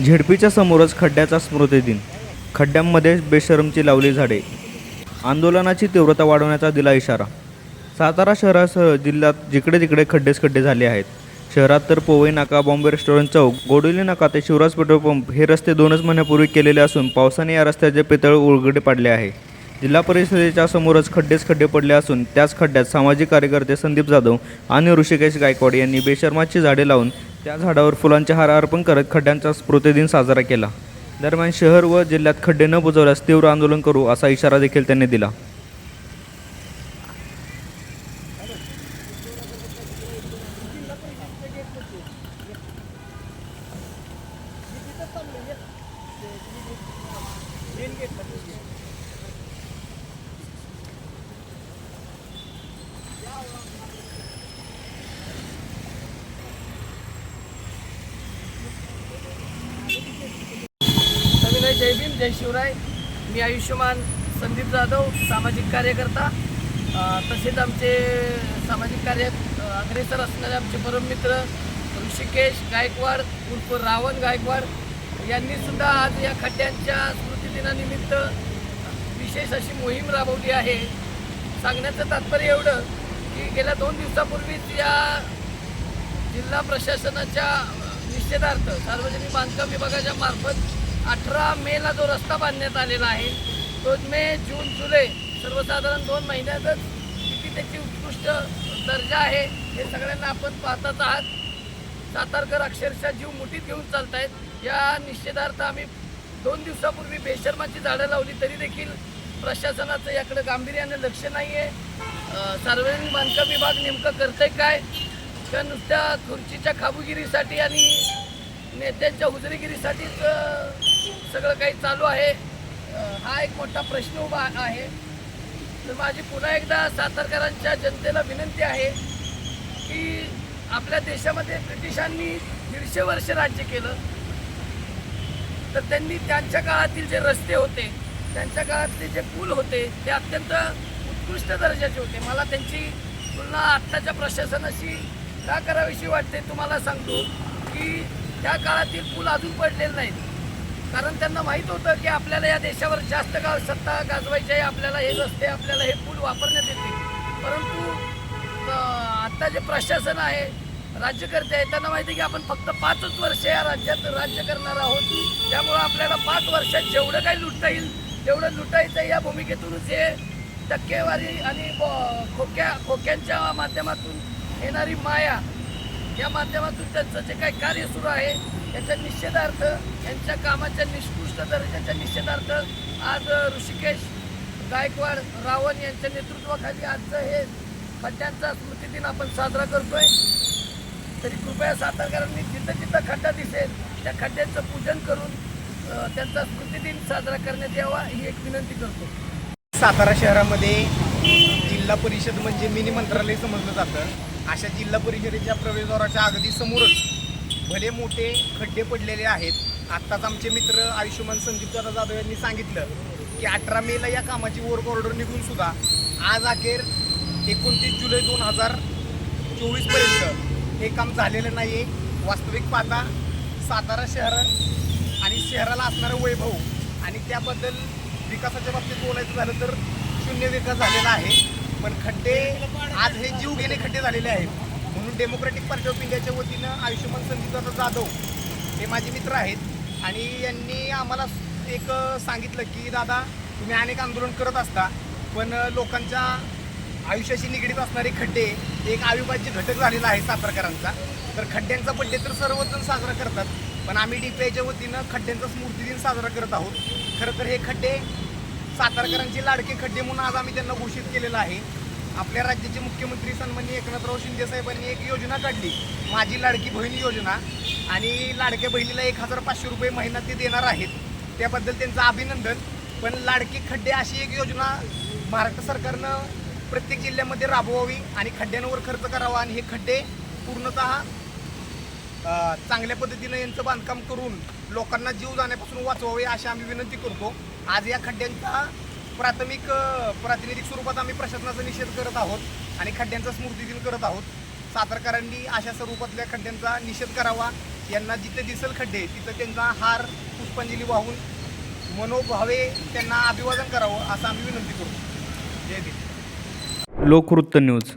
झेडपीच्या समोरच खड्ड्याचा स्मृतिदिन खड्ड्यांमध्ये बेशरमची लावली झाडे. आंदोलनाची तीव्रता वाढवण्याचा दिला इशारा. सातारा शहरासह जिल्ह्यात जिकडे तिकडे खड्डेच खड्डे झाले आहेत. शहरात तर पोवई नाका बॉम्बे रेस्टॉरंट चौक गोडोली नाका ते शिवराज पेट्रोल पंप हे रस्ते दोनच महिन्यापूर्वी केलेले असून पावसाने या रस्त्याचे पितळ उलगडे पाडले आहे. जिल्हा परिषदेच्या समोरच खड्डेच खड्डे पडले असून त्याच खड्ड्यात सामाजिक कार्यकर्ते संदीप जाधव आणि ऋषिकेश गायकवाड यांनी बेशर्माची झाडे लावून त्या झाडावर फुलांचे हार अर्पण करत खड्ड्यांचा स्मृतिदिन साजरा केला. दरम्यान शहर व जिल्ह्यात खड्डे न बुजवल्यास तीव्र आंदोलन करू असा इशारा देखील त्यांनी दिला. सविनय जय भीम जय शिवराय. मी आयुष्यमान संदीप जाधव सामाजिक कार्यकर्ता. तसेच आमचे सामाजिक कार्य अग्रेसर असणारे आमचे परममित्र ऋषिकेश गायकवाड उर्फ रावण गायकवाड. यांनी सुद्धा आज या खड्ड्यांच्या स्मृतिदिनानिमित्त विशेष अशी मोहीम राबवली आहे. सांगण्याचं तात्पर्य एवढं की गेल्या दोन दिवसापूर्वीच या जिल्हा प्रशासनाच्या निषेधार्थ सार्वजनिक बांधकाम विभागाच्या मार्फत अठरा मेला जो रस्ता बांधण्यात आलेला आहे तो मे जून जुलै सर्वसाधारण दोन महिन्यातच किती त्याची उत्कृष्ट दर्जा आहे हे सगळ्यांना आपण पाहताच आहात. सातारकर अक्षरशः जीव मुठीत घेऊन चालत आहेत या निषेधार्थ आम्ही दोन दिवसापूर्वी बेशर्माची झाडं लावली तरी देखील प्रशासनाचं याकडे गांभीर्याने लक्ष नाही आहे सार्वजनिक बांधकाम विभाग नेमकं करतंय काय? का नुसत्या खुर्चीच्या खाबुगिरीसाठी आणि नेत्यांच्या हुजरीगिरीसाठीच सगळं काही चालू आहे. हा एक मोठा प्रश्न उभा आहे. तर माझी पुन्हा एकदा सातारकरांच्या जनतेला विनंती आहे की आपल्या देशामध्ये ब्रिटिशांनी दीडशे वर्ष राज्य केलं. तर त्यांनी त्यांच्या काळातील जे रस्ते होते त्यांच्या काळातले जे पूल होते ते अत्यंत उत्कृष्ट दर्जाचे होते. मला त्यांची तुलना आत्ताच्या प्रशासनाशी का करावीशी वाटते तुम्हाला सांगतो की त्या काळातील पूल अजून पडलेले नाहीत. कारण त्यांना माहीत होतं की आपल्याला या देशावर जास्त काळ सत्ता गाजवायची आहे आपल्याला हे रस्ते आपल्याला हे पूल वापरण्यात येते परंतु आत्ता जे प्रशासन आहे राज्यकर्ते आहेत त्यांना माहिती आहे की आपण फक्त पाचच वर्ष या राज्यात राज्य करणार आहोत. त्यामुळं आपल्याला पाच वर्षात जेवढं काही लुटता येईल तेवढं लुटायचं या भूमिकेतूनच हे टक्केवारी आणि खोक्या खोक्यांच्या माध्यमातून येणारी माया या माध्यमातून त्यांचं जे काही कार्य सुरू आहे याच्या निषेधार्थ यांच्या कामाच्या निष्कृष्ट दर्जाच्या निषेधार्थ आज ऋषिकेश गायकवाड रावण यांच्या नेतृत्वाखाली आजचं हे खड्ड्यांचा स्मृतिदिन आपण साजरा करतोय. तरी कृपया सातारकरांनी जिथं जिथं खड्डा दिसेल त्या खड्ड्यांचं पूजन करून त्यांचा स्मृतिदिन साजरा करण्यात यावा ही एक विनंती करतो. सातारा शहरामध्ये जिल्हा परिषद म्हणजे मिनी मंत्रालय समजलं जातं. अशा जिल्हा परिषदेच्या प्रवेशद्वाराच्या अगदी समोरच भले मोठे खड्डे पडलेले आहेत. आत्ताच आमचे मित्र आयुष्यमान संदीपदादा जाधव यांनी सांगितलं की अठरा मेला या कामाची वर्क ऑर्डर निघून सुद्धा आज अखेर एकोणतीस जुलै दोन हजार चोवीसपर्यंत हे काम झालेलं नाही आहे वास्तविक पाहता सातारा शहर आणि शहराला असणारं वैभव आणि त्याबद्दल विकासाच्या बाबतीत बोलायचं झालं तर शून्य विकास झालेला आहे. पण खड्डे आज हे जीव घेणे खड्डे झालेले आहेत. म्हणून डेमोक्रेटिक पार्टी ऑफ इंडियाच्या वतीनं आयुष्यमान संदीपदादा जाधव हे माझे मित्र आहेत. आणि यांनी आम्हाला एक सांगितलं की दादा तुम्ही अनेक आंदोलन करत असता पण लोकांच्या आयुष्याशी निगडीत असणारे खड्डे एक अविभाज्य घटक झालेला आहे सातारकरांचा. तर खड्ड्यांचा बड्डे तर सर्वजण साजरा करतात पण आम्ही डी पी आयच्या वतीनं खड्ड्यांचा स्मृतिदिन साजरा करत आहोत. खरं तर हे खड्डे सातारकरांची लाडकी खड्डे म्हणून आज आम्ही त्यांना घोषित केलेलं आहे. आपल्या राज्याचे मुख्यमंत्री सन्माननीय एकनाथराव शिंदे साहेबांनी एक योजना काढली. माझी लाडकी बहीण योजना. आणि लाडक्या बहिणीला एक हजार पाचशे रुपये महिना ते देणार आहेत. त्याबद्दल त्यांचं अभिनंदन. पण लाडकी खड्डे अशी एक योजना महाराष्ट्र सरकारनं प्रत्येक जिल्ह्यामध्ये राबवावी आणि खड्ड्यांवर खर्च करावा आणि हे खड्डे पूर्णतः चांगल्या पद्धतीनं यांचं बांधकाम करून लोकांना जीव जाण्यापासून वाचवावे अशी आम्ही विनंती करतो. आज या खड्ड्यांचा प्राथमिक प्रातिनिधिक स्वरूपात आम्ही प्रशासनाचा निषेध करत आहोत आणि खड्ड्यांचा स्मृती दिन करत आहोत. सातारकरांनी अशा स्वरूपातल्या खड्ड्यांचा निषेध करावा. यांना जिथे दिसल खड्डे तिथं त्यांचा हार पुष्पांजली वाहून मनोभावे त्यांना अभिवादन करावं असं आम्ही विनंती करू जय देव लोकवृत्त न्यूज.